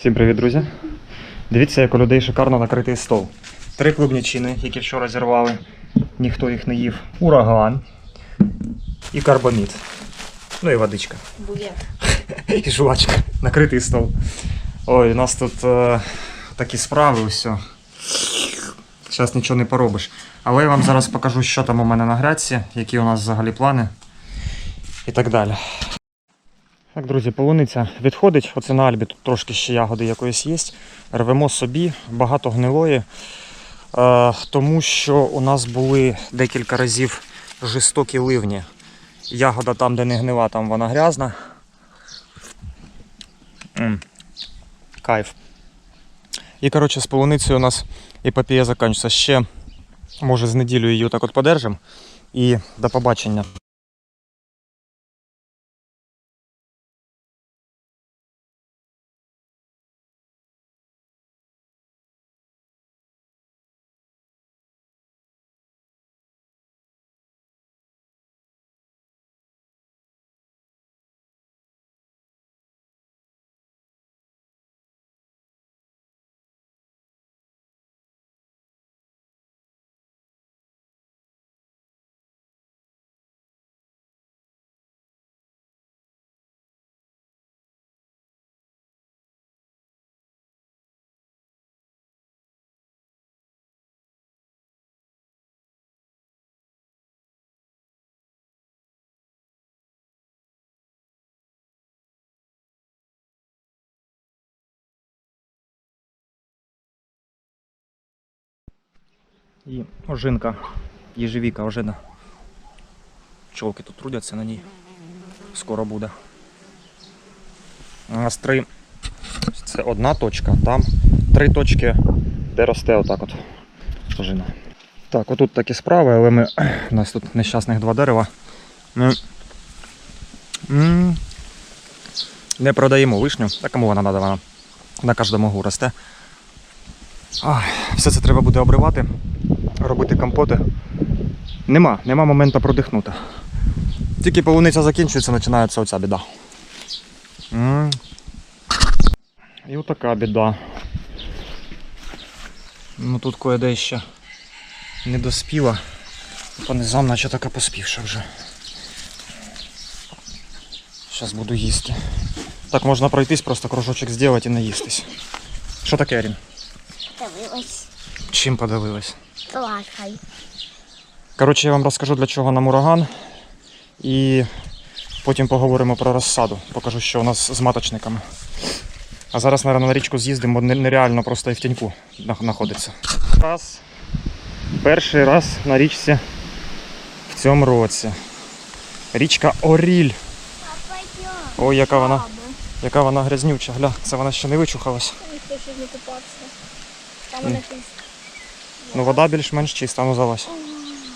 Всім привіт, друзі! Дивіться, як у людей шикарно накритий стол. Три клубнічини, які вчора зірвали, ніхто їх не їв. Ураган і карбамід. Ну і водичка. Букет. І жувачка. Накритий стол. Ой, у нас тут е, такі справи, усе. Зараз нічого не поробиш. Але я вам зараз покажу, що там у мене на грядці, які у нас взагалі плани і так далі. Так, друзі, полуниця відходить. Оце на Альбі тут трошки ще ягоди якоїсь є. Рвемо собі, багато гнилої. Е, тому що у нас були декілька разів жорстокі ливні. Ягода там, де не гнила, там вона грязна. М, Кайф. І, коротше, з полуницею у нас епопея закінчиться. Ще, може, з неділю її так от подержимо. І до побачення. І ожинка, єжевіка ожина. Пчолки тут трудяться на ній. Скоро буде. У нас три. Це одна точка, там три точки, де росте отак от ожина. Так, отут такі справи, але ми. У нас тут нещасних два дерева. Ми не продаємо вишню, та кому вона вона на кожному росте. Ай, все це треба буде обривати, робити компоти. Нема, нема моменту продихнути. Тільки полуниця закінчується, починається оця біда. І отака біда. Ну тут кое-де ще не доспіла. По низам наче така поспівша вже. Зараз буду їсти. Так можна пройтись, просто кружочок зробити і наїстись. Що таке, Арін? Дивилась. Чим подивилась? Плакай. Коротше, я вам розкажу, для чого нам ураган. І потім поговоримо про розсаду. Покажу, що у нас з маточниками. А зараз, мабуть, на річку з'їздимо, нереально просто і в тіньку знаходиться. Раз. Перший раз на річці в цьому році. Річка Оріль. Ой, яка вона, яка вона грязнюча. Гля, це вона ще не вичухалась. Ніхто ще не купався. Там Ні. Ну вода більш-менш чиста, ну залазь.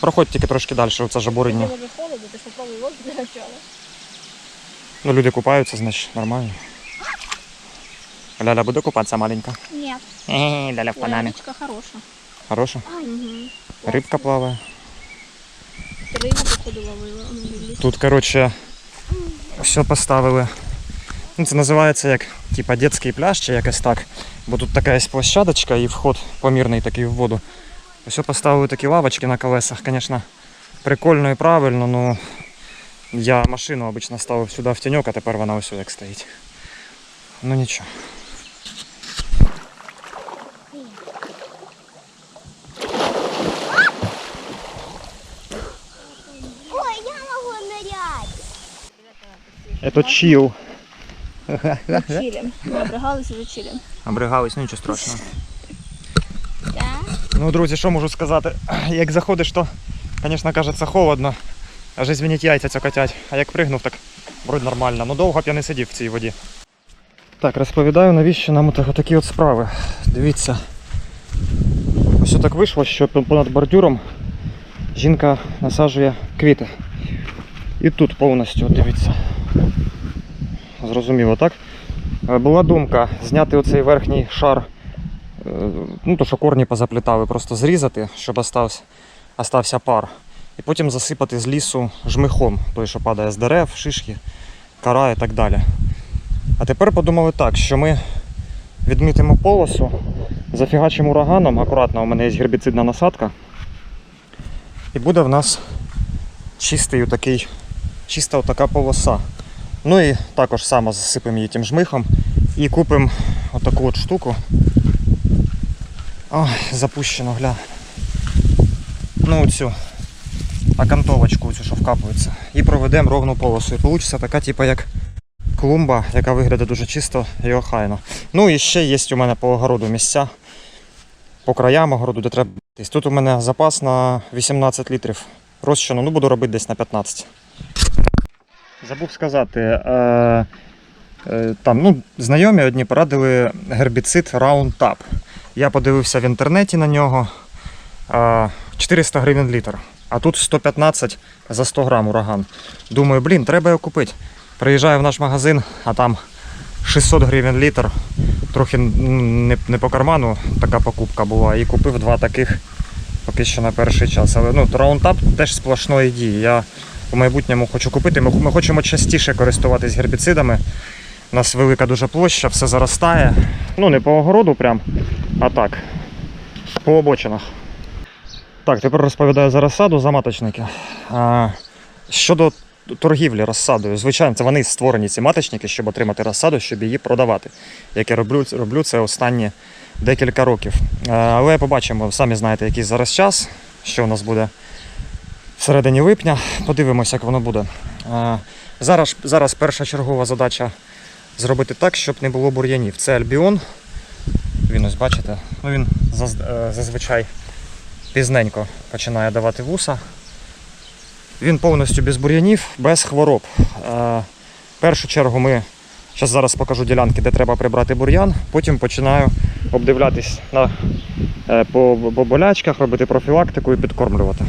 Проходь тільки трошки далі, оце жабуриння. Може холодно, ти ж попробуй воду для начала. Ну, люди купаються, значить, нормально. Ляля буде купатися маленька. Ні. Ей, Ляля в панамі. Річка хороша. Хороша? Угу. Рибка плаває. Рибу, походу, ловила. Тут, коротше, все поставили. Ну, це називається як типа дитячий пляж чи якось так. Бо тут така є площадочка і вход помірний такий в воду. Все поставили такі лавочки на колесах, звісно, прикольно і правильно, ну я машину обично ставив сюди в тіньок, а тепер вона ось як стоїть. Ну нічого. Ой, я можу нырять. Это чил. Чилим. Ми обригалися за. Обригались, ну нічого страшного. Ну, друзі, що можу сказати? Як заходиш, то, звісно, кажеться холодно. Аж звініть яйця цокотять. А як пригнув, так вроді нормально. Ну довго б я не сидів в цій воді. Так, розповідаю, навіщо нам такі от справи. Дивіться. Ось так вийшло, що понад бордюром жінка насаджує квіти. І тут повністю, от дивіться. Зрозуміло, так? Е, Була думка зняти оцей верхній шар Е, ну, то, що корні позаплітали, просто зрізати, щоб остався, остався пар. І потім засипати з лісу жмихом, той, що падає з дерев, шишки, кора і так далі. А тепер подумали так, що ми відмітимо полосу, зафігачимо ураганом, акуратно, у мене є гербіцидна насадка. І буде в нас чистий отакий, чиста отака полоса. Ну і також само засипемо її тим жмихом і купимо отаку от штуку. Ой, запущено, гля. Ну цю окантовочку, цю, що вкапується. І проведемо ровну полосу. І вийде така, типу, як клумба, яка виглядає дуже чисто і охайно. Ну і ще є у мене по огороду місця, по краям огороду, де треба. битись. Тут у мене запас на 18 літрів розчину, ну буду робити десь на 15. Забув сказати, е, е, там, ну, знайомі одні порадили гербіцид Roundup. Я подивився в інтернеті на нього. е, 400 гривень літр. А тут 115 за 100 грам ураган. Думаю, блін, треба його купити. Приїжджаю в наш магазин, а там 600 гривень літр. Трохи не, не по карману така покупка була. І купив два таких поки що на перший час. Але ну, Roundup теж сплошної дії. Я у майбутньому хочу купити. Ми, ми хочемо частіше користуватись гербіцидами. У нас велика дуже площа, все заростає. Ну, не по огороду прям, а так. По обочинах. Так, тепер розповідаю за розсаду, за маточники. А, щодо торгівлі розсадою, звичайно, це вони створені ці маточники, щоб отримати розсаду, щоб її продавати. Як я роблю, роблю це останні декілька років. А, але побачимо, самі знаєте, який зараз час, що у нас буде всередині липня. Подивимося, як воно буде. Зараз, зараз перша чергова задача зробити так, щоб не було бур'янів. Це альбіон. Він ось бачите, ну він е, зазвичай пізненько починає давати вуса. Він повністю без бур'янів, без хвороб. В першу чергу ми зараз зараз покажу ділянки, де треба прибрати бур'ян, потім починаю обдивлятись на, е, по, по болячках, робити профілактику і підкормлювати.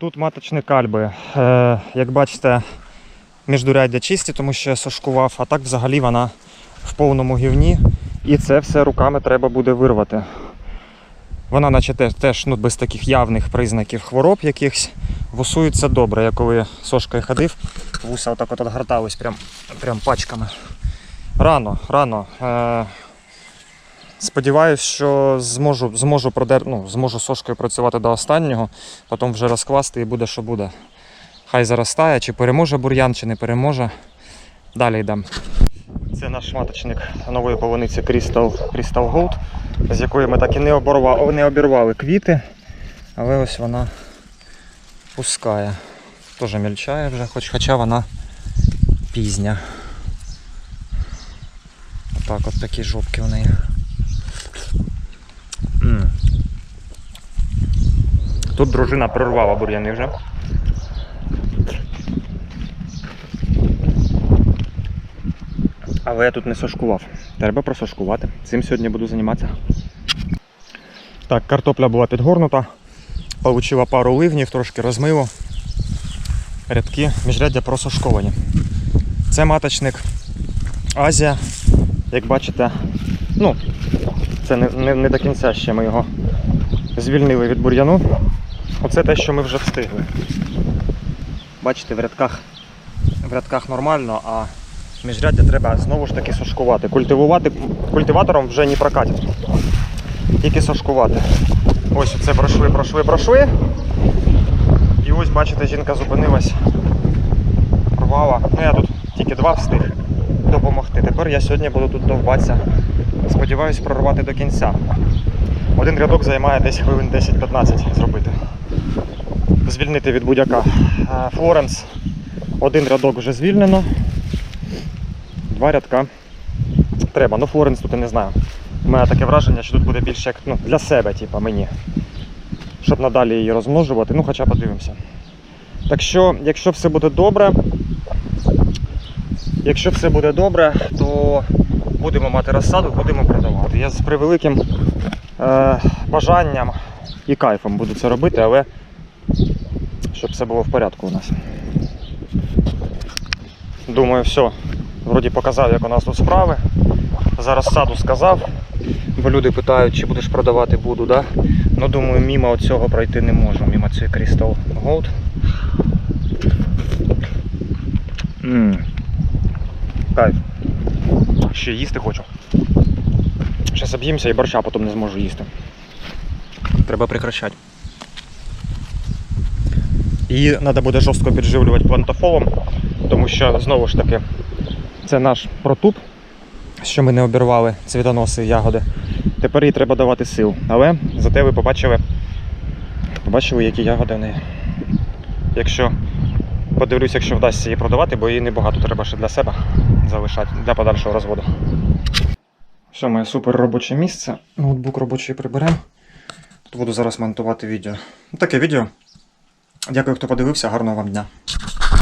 Тут маточні кальби. Е, Як бачите, міждуряддя чисті, тому що я сошкував, а так взагалі вона в повному гівні. І це все руками треба буде вирвати. Вона, наче теж, ну, без таких явних признаків хвороб якихось. Вусується добре. Я коли сошкою ходив, вуса отак от отгортались прям, прям пачками. Рано, рано. Е- сподіваюсь, що зможу, зможу, продер... ну, зможу сошкою працювати до останнього, потім вже розкласти і буде, що буде. Хай заростає, чи переможе бур'ян, чи не переможе. Далі йдемо. Це наш маточник нової полуниці Crystal, Crystal Gold, з якої ми так і не, оборва, не обірвали квіти, але ось вона пускає. Теж мільчає вже, хоч, хоча вона пізня. Отак от такі жопки в неї. Тут дружина прорвала бур'яни вже. Але я тут не сошкував. Треба просошкувати. Цим сьогодні буду займатися. Так, картопля була підгорнута. Получила пару ливнів, трошки розмило. Рядки міжряддя просошковані. Це маточник Азія. Як бачите, ну, це не, не, не до кінця ще ми його звільнили від бур'яну. Оце те, що ми вже встигли. Бачите, в рядках, в рядках нормально, а міжряддя треба знову ж таки сошкувати. Культивувати культиватором вже не прокатить. Тільки сошкувати. Ось це пройшли, пройшли, пройшли. І ось бачите, жінка зупинилась, рвала. Ну я тут тільки два встиг допомогти. Тепер я сьогодні буду тут довбатися. Сподіваюсь прорвати до кінця. Один рядок займає десь хвилин 10-15 зробити. Звільнити від будь-яка. Е, Флоренс. Один рядок вже звільнено. Два рядка треба. Ну, Флоренс тут я не знаю. У мене таке враження, що тут буде більше як ну, для себе, типу, мені. Щоб надалі її розмножувати, ну хоча подивимося. Так що, якщо все буде добре, якщо все буде добре, то будемо мати розсаду, будемо продавати. Я з превеликим е, бажанням і кайфом буду це робити, але щоб все було в порядку у нас. Думаю, все. Вроді показав, як у нас тут справи. За розсаду сказав. Бо люди питають, чи будеш продавати, буду, да? Ну думаю, мимо цього пройти не можу, мимо цієї Crystal Gold. Кайф. Ще їсти хочу. Зараз об'їмся і борща потім не зможу їсти. Треба прекращати. І треба буде жорстко підживлювати плантофолом, тому що знову ж таки це наш протуб, що ми не обірвали цвітоноси ягоди. Тепер їй треба давати сил. Але зате ви побачили, побачили, які ягоди в неї. Якщо подивлюсь, якщо вдасться її продавати, бо її небагато треба ще для себе залишати для подальшого розводу. Все, моє супер робоче місце. Ноутбук робочий приберемо. Тут буду зараз монтувати відео. Ну, Таке відео. Дякую, хто подивився. Гарного вам дня.